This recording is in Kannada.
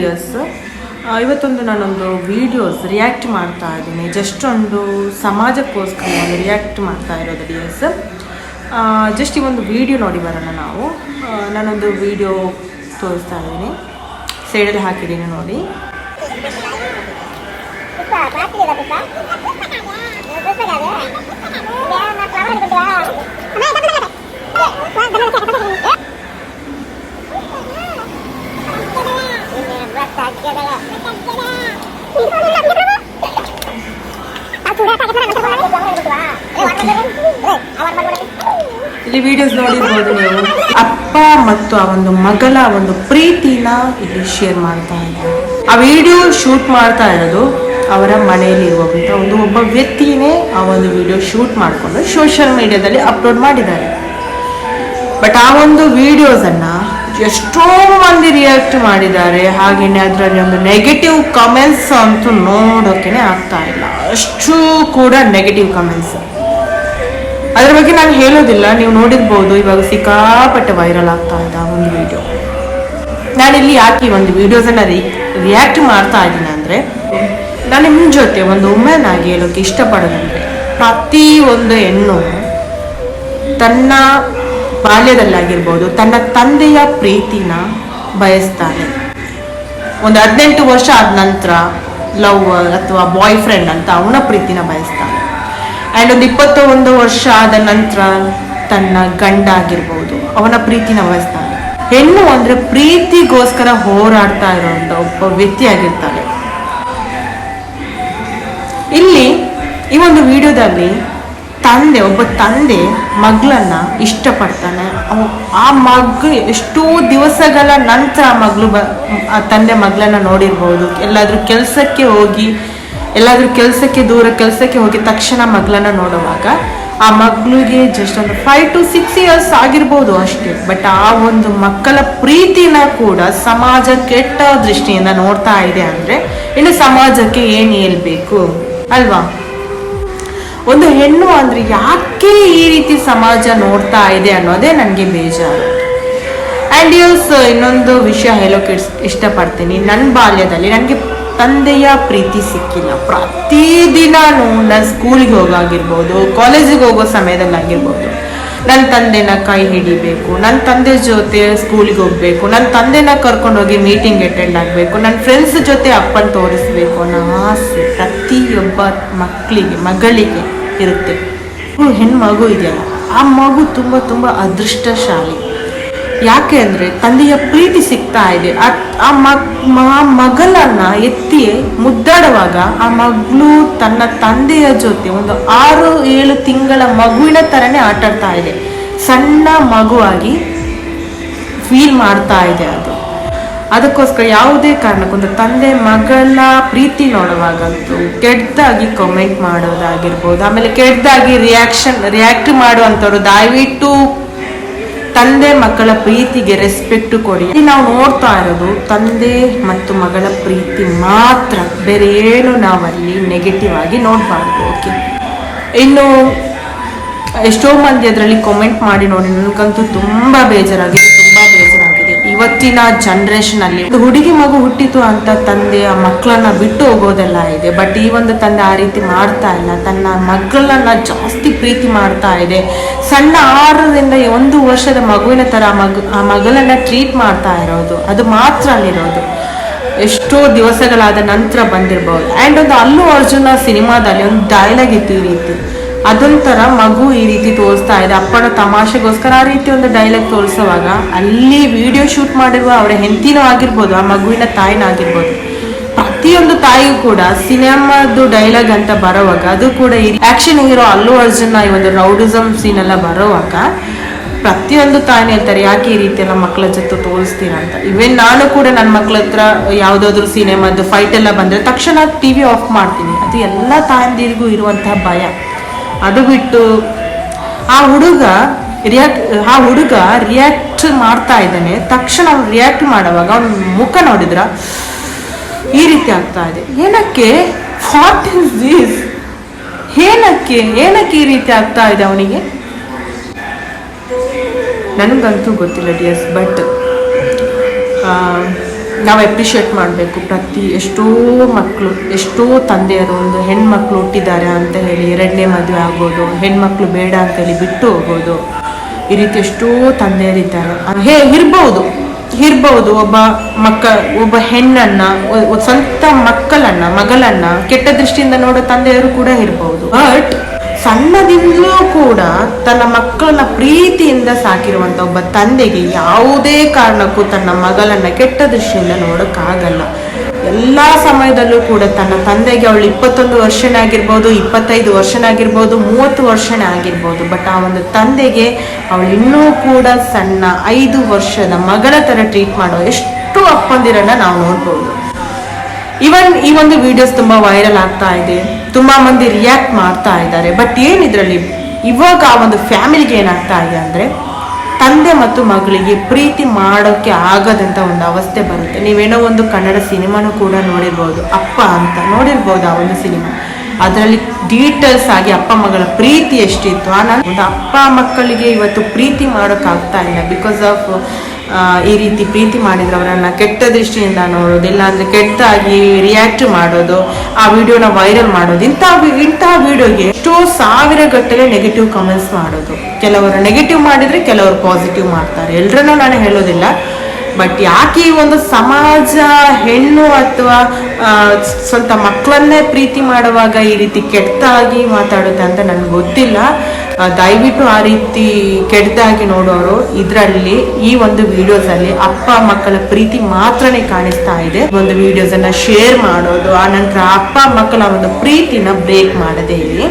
ಡಿಯರ್ಸ್ ಇವತ್ತೊಂದು ನಾನೊಂದು ವಿಡಿಯೋಸ್ ರಿಯಾಕ್ಟ್ ಮಾಡ್ತಾ ಇದ್ದೀನಿ. ಜಸ್ಟ್ ಒಂದು ಸಮಾಜಕ್ಕೋಸ್ಕರ ನಾನು ರಿಯಾಕ್ಟ್ ಮಾಡ್ತಾ ಇರೋದು ಡಿಯರ್ಸ್ ಜಸ್ಟ್ ಈ ಒಂದು ವಿಡಿಯೋ ನೋಡಿ ಬರೋಣ ನಾವು. ನಾನೊಂದು ವಿಡಿಯೋ ತೋರಿಸ್ತಾ ಇದ್ದೀನಿ. ಸೈಡಲ್ಲಿ ಹಾಕಿದ್ದೀನಿ ನೋಡಿ. ಇಲ್ಲಿ ವಿಡಿಯೋಸ್ ನೋಡಿರ್ಬೋದು ನೀವು. ಅಪ್ಪ ಮತ್ತು ಆ ಒಂದು ಮಗಳ ಒಂದು ಪ್ರೀತಿನ ಇಲ್ಲಿ ಶೇರ್ ಮಾಡ್ತಾ ಇದ್ದಾರೆ. ಆ ವಿಡಿಯೋ ಶೂಟ್ ಮಾಡ್ತಾ ಇರೋದು ಅವರ ಮನೆಯಲ್ಲಿ ಇರುವಂಥ ಒಂದು ಒಬ್ಬ ವ್ಯಕ್ತಿನೇ ಆ ಒಂದು ವಿಡಿಯೋ ಶೂಟ್ ಮಾಡಿಕೊಂಡು ಸೋಷಿಯಲ್ ಮೀಡಿಯಾದಲ್ಲಿ ಅಪ್ಲೋಡ್ ಮಾಡಿದ್ದಾರೆ. ಬಟ್ ಆ ಒಂದು ವಿಡಿಯೋಸ್ ಅನ್ನ ಎಷ್ಟೋ ಮಂದಿ ರಿಯಾಕ್ಟ್ ಮಾಡಿದ್ದಾರೆ. ಹಾಗೇನೆ ಅದರಲ್ಲಿ ಒಂದು ನೆಗೆಟಿವ್ ಕಮೆಂಟ್ಸ್ ಅಂತೂ ನೋಡೋಕೆ ಆಗ್ತಾ ಇಲ್ಲ. ಅಷ್ಟು ಕೂಡ ನೆಗೆಟಿವ್ ಕಮೆಂಟ್ಸ್ ಅದ್ರ ಬಗ್ಗೆ ನಾನು ಹೇಳೋದಿಲ್ಲ, ನೀವು ನೋಡಿರ್ಬೋದು, ಇವಾಗ ಸಿಕ್ಕಾಪಟ್ಟೆ ವೈರಲ್ ಆಗ್ತಾ ಇದ್ದ ಒಂದು ವಿಡಿಯೋ ನಾನಿಲ್ಲಿ ಯಾಕೆ ಈ ಒಂದು ವಿಡಿಯೋಸನ್ನು ರಿ ರಿಯಾಕ್ಟ್ ಮಾಡ್ತಾ ಇದ್ದೀನಿ ಅಂದರೆ, ನಾನು ನಿಮ್ಮ ಜೊತೆ ಒಂದು ವುಮೆನ್ ಆಗಿ ಹೇಳೋಕೆ ಇಷ್ಟಪಡೋದಂದರೆ, ಪ್ರತಿ ಒಂದು ಹೆಣ್ಣು ತನ್ನ ಬಾಲ್ಯದಲ್ಲಾಗಿರ್ಬೋದು, ತನ್ನ ತಂದೆಯ ಪ್ರೀತಿನ ಬಯಸ್ತಾನೆ. ಒಂದು ಹದಿನೆಂಟು ವರ್ಷ ಆದ ನಂತರ ಲವ್ ಅಥವಾ ಬಾಯ್ ಫ್ರೆಂಡ್ ಅಂತ ಅವನ ಪ್ರೀತಿನ ಬಯಸ್ತಾನೆ. ಆ್ಯಂಡ್ ಒಂದು ಇಪ್ಪತ್ತೊಂದು ವರ್ಷ ಆದ ನಂತರ ತನ್ನ ಗಂಡ ಆಗಿರ್ಬೋದು ಅವನ ಪ್ರೀತಿನ ವಹಿಸ್ತಾನೆ. ಹೆಣ್ಣು ಅಂದರೆ ಪ್ರೀತಿಗೋಸ್ಕರ ಹೋರಾಡ್ತಾ ಇರೋಂಥ ಒಬ್ಬ ವ್ಯಕ್ತಿ ಆಗಿರ್ತಾನೆ ಇಲ್ಲಿ ಈ ಒಂದು ವಿಡಿಯೋದಲ್ಲಿ ತಂದೆ, ಒಬ್ಬ ತಂದೆ ಮಗಳನ್ನ ಇಷ್ಟಪಡ್ತಾನೆ. ಆ ಮಗು ಎಷ್ಟೋ ದಿವಸಗಳ ನಂತರ ಮಗಳು ಬ ತಂದೆ ಮಗಳನ್ನ ನೋಡಿರ್ಬೋದು. ಎಲ್ಲಾದರೂ ಕೆಲಸಕ್ಕೆ ಹೋಗಿ ಎಲ್ಲಾದ್ರೂ ಕೆಲಸಕ್ಕೆ ದೂರ, ಕೆಲಸಕ್ಕೆ ಹೋಗಿ ತಕ್ಷಣ ಮಗಳನ್ನ ನೋಡುವಾಗ ಆ ಮಗಳಿಗೆ ಜಸ್ಟ್ ಒಂದು ಫೈವ್ ಟು ಸಿಕ್ಸ್ ಇಯರ್ಸ್ ಆಗಿರ್ಬೋದು ಅಷ್ಟೇ. ಬಟ್ ಆ ಒಂದು ಮಕ್ಕಳ ಪ್ರೀತಿನ ಕೂಡ ಸಮಾಜ ಕೆಟ್ಟ ದೃಷ್ಟಿಯಿಂದ ನೋಡ್ತಾ ಇದೆ ಅಂದರೆ ಇನ್ನು ಸಮಾಜಕ್ಕೆ ಏನು ಹೇಳ್ಬೇಕು ಅಲ್ವಾ? ಒಂದು ಹೆಣ್ಣು ಅಂದರೆ ಯಾಕೆ ಈ ರೀತಿ ಸಮಾಜ ನೋಡ್ತಾ ಇದೆ ಅನ್ನೋದೇ ನನಗೆ ಬೇಜಾರು. ಆ್ಯಂಡ್ ಯೂಸ್ ಇನ್ನೊಂದು ವಿಷಯ ಹೇಳೋಕೆ ಇಷ್ಟಪಡ್ತೀನಿ. ನನ್ನ ಬಾಲ್ಯದಲ್ಲಿ ನನಗೆ ತಂದೆಯ ಪ್ರೀತಿ ಸಿಕ್ಕಿಲ್ಲ. ಪ್ರತಿದಿನಾನು ನಾನು ಸ್ಕೂಲಿಗೆ ಹೋಗಾಗಿರ್ಬೋದು, ಕಾಲೇಜಿಗೆ ಹೋಗೋ ಸಮಯದಲ್ಲಿ ಆಗಿರ್ಬೋದು ನನ್ನ ತಂದೆನ ಕೈ ಹಿಡಿಬೇಕು ನನ್ನ ತಂದೆ ಜೊತೆ ಸ್ಕೂಲಿಗೆ ಹೋಗ್ಬೇಕು ನನ್ನ ತಂದೆನ ಕರ್ಕೊಂಡೋಗಿ ಮೀಟಿಂಗ್ ಅಟೆಂಡ್ ಆಗಬೇಕು ನನ್ನ ಫ್ರೆಂಡ್ಸ್ ಜೊತೆ ಅಪ್ಪನ ತೋರಿಸ್ಬೇಕು ಅನ್ನೋ ಆಸೆ ಪ್ರತಿಯೊಬ್ಬ ಮಕ್ಕಳಿಗೆ ಮಗಳಿಗೆ ಇರುತ್ತೆ. ಹೆಣ್ಣು ಮಗು ಇದೆಯಲ್ಲ, ಆ ಮಗು ತುಂಬ ತುಂಬ ಅದೃಷ್ಟಶಾಲಿ. ಯಾಕೆ ಅಂದರೆ ತಂದೆಯ ಪ್ರೀತಿ ಸಿಗ್ತಾ ಇದೆ. ಆ- ಮಗಳನ್ನ ಎತ್ತಿ ಮುದ್ದಾಡುವಾಗ ಆ ಮಗಳು ತನ್ನ ತಂದೆಯ ಜೊತೆ ಒಂದು ಆರು, ಏಳು ತಿಂಗಳ ಮಗುವಿನ ಥರನೇ ಆಟಾಡ್ತಾ ಇದೆ. ಸಣ್ಣ ಮಗುವಾಗಿ ಫೀಲ್ ಮಾಡ್ತಾ ಇದೆ ಅದು. ಅದಕ್ಕೋಸ್ಕರ ಯಾವುದೇ ಕಾರಣಕ್ಕೊಂದು ತಂದೆ ಮಗಳ ಪ್ರೀತಿ ನೋಡುವಾಗಂತೂ ಕೆಟ್ಟದಾಗಿ ಕಮೆಂಟ್ ಮಾಡೋದಾಗಿರ್ಬೋದು, ಆಮೇಲೆ ಕೆಟ್ಟದಾಗಿ ರಿಯಾಕ್ಷನ್ ರಿಯಾಕ್ಟ್ ಮಾಡುವಂಥವ್ರು ದಯವಿಟ್ಟು ತಂದೆ ಮಕ್ಕಳ ಪ್ರೀತಿಗೆ ರೆಸ್ಪೆಕ್ಟ್ ಕೊಡಿ. ಇಲ್ಲಿ ನಾವು ನೋಡ್ತಾ ಇರೋದು ತಂದೆ ಮತ್ತು ಮಗಳ ಪ್ರೀತಿ ಮಾತ್ರ. ಬೇರೆ ಏನು ನಾವಲ್ಲಿ ನೆಗೆಟಿವ್ ಆಗಿ ನೋಡಬಾರ್ದು ಓಕೆ ಇನ್ನು ಎಷ್ಟೋ ಮಂದಿ ಅದರಲ್ಲಿ ಕಾಮೆಂಟ್ ಮಾಡಿ ನೋಡಿ, ನನಗಂತೂ ತುಂಬ ಬೇಜಾರಾಗಿತ್ತು ಇವತ್ತಿನ ಜನರೇಷನ್ ಅಲ್ಲಿ ಹುಡುಗಿ ಮಗು ಹುಟ್ಟಿತು ಅಂತ ತಂದೆ ಆ ಮಕ್ಕಳನ್ನ ಬಿಟ್ಟು ಹೋಗೋದೆಲ್ಲ ಇದೆ. ಬಟ್ ಈ ಒಂದು ತಂದೆ ಆ ರೀತಿ ಮಾಡ್ತಾ ಇಲ್ಲ. ತನ್ನ ಮಕ್ಕಳನ್ನ ಜಾಸ್ತಿ ಪ್ರೀತಿ ಮಾಡ್ತಾ ಇದೆ. ಸಣ್ಣ ಆರರಿಂದ ಒಂದು ವರ್ಷದ ಮಗುವಿನ ತರ ಮಗು, ಆ ಮಗಳನ್ನ ಟ್ರೀಟ್ ಮಾಡ್ತಾ ಇರೋದು. ಅದು ಮಾತ್ರ ಅಲ್ಲಿರೋದು. ಎಷ್ಟೋ ದಿವಸಗಳಾದ ನಂತರ ಬಂದಿರಬಹುದು ಆ್ಯಂಡ್ ಒಂದು ಅಲ್ಲು ಅರ್ಜುನ ಸಿನಿಮಾದಲ್ಲಿ ಒಂದು ಡೈಲಾಗ್ ಇತ್ತು ಈ ರೀತಿ. ಅದೊಂಥರ ಮಗು ಈ ರೀತಿ ತೋರಿಸ್ತಾ ಇದೆ. ಅಪ್ಪನ ತಮಾಷೆಗೋಸ್ಕರ ಆ ರೀತಿ ಒಂದು ಡೈಲಾಗ್ ತೋರಿಸುವಾಗ ಅಲ್ಲಿ ವಿಡಿಯೋ ಶೂಟ್ ಮಾಡಿರುವ ಅವರ ಹೆಂಡತಿನೂ ಆಗಿರ್ಬೋದು, ಆ ಮಗುವಿನ ತಾಯಿನೂ ಆಗಿರ್ಬೋದು. ಪ್ರತಿಯೊಂದು ತಾಯಿಗೂ ಕೂಡ ಸಿನಿಮಾದು ಡೈಲಾಗ್ ಅಂತ ಬರೋವಾಗ ಅದು ಕೂಡ ಈ ಆಕ್ಷನ್ ಹೀರೋ ಅಲ್ಲು ಅರ್ಜುನ್ ಈ ಒಂದು ರೌಡಿಸಮ್ ಸೀನ್ ಎಲ್ಲ ಬರೋವಾಗ ಪ್ರತಿಯೊಂದು ತಾಯಿನ ಹೇಳ್ತಾರೆ, ಯಾಕೆ ಈ ರೀತಿ ಎಲ್ಲ ಮಕ್ಕಳ ಜೊತೆ ತೋರಿಸ್ತೀರ ಅಂತ? ಇವೇನ್ ನಾನು ಕೂಡ ನನ್ನ ಮಕ್ಕಳ ಹತ್ರ ಯಾವುದಾದ್ರೂ ಸಿನಿಮಾದ್ದು ಫೈಟ್ ಎಲ್ಲ ಬಂದ್ರೆ ತಕ್ಷಣ ಟಿವಿ ಆಫ್ ಮಾಡ್ತೀನಿ. ಅದು ಎಲ್ಲ ತಾಯಂದಿರಿಗೂ ಇರುವಂತಹ ಭಯ. ಅದು ಬಿಟ್ಟು ಆ ಹುಡುಗ ರಿಯಾಕ್ಟ್ ಆ ಹುಡುಗ ರಿಯಾಕ್ಟ್ ಮಾಡ್ತಾ ಇದ್ದಾನೆ. ತಕ್ಷಣ ಅವ್ನು ರಿಯಾಕ್ಟ್ ಮಾಡುವಾಗ ಅವ್ನ ಮುಖ ನೋಡಿದ್ರ ಈ ರೀತಿ ಆಗ್ತಾ ಇದೆ. ಏನಕ್ಕೆ? ವಾಟ್ ಇಸ್ ದಿಸ್ ಏನಕ್ಕೆ? ಏನಕ್ಕೆ ಈ ರೀತಿ ಆಗ್ತಾ ಇದೆ ಅವನಿಗೆ? ನನಗಂತೂ ಗೊತ್ತಿಲ್ಲ ಡಿಯರ್ಸ್ ಬಟ್ ನಾವು ಎಪ್ರಿಷಿಯೇಟ್ ಮಾಡಬೇಕು. ಪ್ರತಿ ಎಷ್ಟೋ ಮಕ್ಕಳು ಎಷ್ಟೋ ತಂದೆಯರು ಒಂದು ಹೆಣ್ಮಕ್ಳು ಹುಟ್ಟಿದ್ದಾರೆ ಅಂತ ಹೇಳಿ, ಎರಡನೇ ಮದುವೆ ಆಗೋದು ಹೆಣ್ಮಕ್ಳು ಬೇಡ ಅಂತ ಹೇಳಿ ಬಿಟ್ಟು ಹೋಗೋದು. ಈ ರೀತಿ ಎಷ್ಟೋ ತಂದೆಯರಿದ್ದಾರೆ. ಹೇ, ಇರ್ಬೋದು. ಇರ್ಬೋದು. ಒಬ್ಬ ಮಕ್ಕ, ಒಬ್ಬ ಹೆಣ್ಣನ್ನ ಸ್ವಂತ ಮಕ್ಕಳನ್ನ, ಮಗಳನ್ನ ಕೆಟ್ಟ ದೃಷ್ಟಿಯಿಂದ ನೋಡೋ ತಂದೆಯರು ಕೂಡ ಇರ್ಬೋದು. ಬಟ್ ಸಣ್ಣದಿಂದಲೂ ಕೂಡ ತನ್ನ ಮಕ್ಕಳನ್ನ ಪ್ರೀತಿಯಿಂದ ಸಾಕಿರುವಂತ ಒಬ್ಬ ತಂದೆಗೆ ಯಾವುದೇ ಕಾರಣಕ್ಕೂ ತನ್ನ ಮಗಳನ್ನ ಕೆಟ್ಟ ದೃಷ್ಟಿಯಿಂದ ನೋಡೋಕ್ಕಾಗಲ್ಲ. ಎಲ್ಲಾ ಸಮಯದಲ್ಲೂ ಕೂಡ ತನ್ನ ತಂದೆಗೆ ಅವಳು ಇಪ್ಪತ್ತೊಂದು ವರ್ಷನೇ ಆಗಿರ್ಬೋದು, ಇಪ್ಪತ್ತೈದು ವರ್ಷನೇ ಆಗಿರ್ಬೋದು, ಮೂವತ್ತು ವರ್ಷನೇ ಆಗಿರ್ಬೋದು ಬಟ್ ಆ ಒಂದು ತಂದೆಗೆ ಅವಳು ಇನ್ನೂ ಕೂಡ ಸಣ್ಣ ಐದು ವರ್ಷದ ಮಗಳ ತರ ಟ್ರೀಟ್ ಮಾಡೋ ಎಷ್ಟು ಅಪ್ಪಂದಿರನ್ನ ನಾವು ನೋಡ್ಬೋದು. ಇವನ್ ಈ ಒಂದು ವಿಡಿಯೋಸ್ ತುಂಬಾ ವೈರಲ್ ಆಗ್ತಾ ಇದೆ. ತುಂಬಾ ಮಂದಿ ರಿಯಾಕ್ಟ್ ಮಾಡ್ತಾ ಇದ್ದಾರೆ. ಬಟ್ ಏನಿದ್ರಲ್ಲಿ, ಇವಾಗ ಆ ಒಂದು ಫ್ಯಾಮಿಲಿಗೆ ಏನಾಗ್ತಾ ಇದೆ ಅಂದ್ರೆ, ತಂದೆ ಮತ್ತು ಮಗಳಿಗೆ ಪ್ರೀತಿ ಮಾಡೋಕೆ ಆಗದಂತ ಒಂದು ಅವಸ್ಥೆ ಬರುತ್ತೆ. ನೀವೇನೋ ಒಂದು ಕನ್ನಡ ಸಿನಿಮಾನು ಕೂಡ ನೋಡಿರ್ಬೋದು. ಅಪ್ಪ ಅಂತ ನೋಡಿರ್ಬೋದು ಆ ಒಂದು ಸಿನಿಮಾ. ಅದರಲ್ಲಿ ಡೀಟೇಲ್ಸ್ ಆಗಿ ಅಪ್ಪ ಮಗಳ ಪ್ರೀತಿ ಎಷ್ಟಿತ್ತು? ಆ ಒಂದು ಅಪ್ಪ ಮಕ್ಕಳಿಗೆ ಇವತ್ತು ಪ್ರೀತಿ ಮಾಡೋಕ್ಕಾಗ್ತಾ ಇಲ್ಲ. ಬಿಕಾಸ್ ಆಫ್ ಈ ರೀತಿ ಪ್ರೀತಿ ಮಾಡಿದ್ರೆ ಅವರನ್ನ ಕೆಟ್ಟ ದೃಷ್ಟಿಯಿಂದ ನೋಡೋದು ಇಲ್ಲಾಂದ್ರೆ ಕೆಟ್ಟಾಗಿ ರಿಯಾಕ್ಟ್ ಮಾಡೋದು, ಆ ವಿಡಿಯೋನ ವೈರಲ್ ಮಾಡೋದು, ಇಂಥ ಇಂತಹ ವಿಡಿಯೋಗೆ ಎಷ್ಟೋ ಸಾವಿರ ಗಟ್ಟಲೆ ನೆಗೆಟಿವ್ ಕಮೆಂಟ್ಸ್ ಮಾಡೋದು. ಕೆಲವರು ನೆಗೆಟಿವ್ ಮಾಡಿದ್ರೆ ಕೆಲವರು ಪಾಸಿಟಿವ್ ಮಾಡ್ತಾರೆ. ಎಲ್ರನ್ನೂ ನಾನು ಹೇಳೋದಿಲ್ಲ. ಬಟ್ ಯಾಕೆ ಈ ಒಂದು ಸಮಾಜ ಹೆಣ್ಣು ಅಥವಾ ಸ್ವಂತ ಮಕ್ಕಳನ್ನೇ ಪ್ರೀತಿ ಮಾಡುವಾಗ ಈ ರೀತಿ ಕೆಟ್ಟದಾಗಿ ಮಾತಾಡುತ್ತೆ ಅಂತ ನನಗೆ ಗೊತ್ತಿಲ್ಲ. ದಯವಿಟ್ಟು ಆ ರೀತಿ ಕೆಟ್ಟದಾಗಿ ನೋಡೋರು ಇದರಲ್ಲಿ ಈ ಒಂದು ವಿಡಿಯೋಸ್ ಅಲ್ಲಿ ಅಪ್ಪ, ಮಕ್ಕಳ ಪ್ರೀತಿ ಮಾತ್ರನೇ ಕಾಣಿಸ್ತಾ ಇದೆ. ಒಂದು ವಿಡಿಯೋಸ್ ಶೇರ್ ಮಾಡೋದು, ಆ ನಂತರ ಅಪ್ಪ, ಮಕ್ಕಳ ಒಂದು ಪ್ರೀತಿನ ಬ್ರೇಕ್ ಮಾಡದೇ ಇಲ್ಲಿ.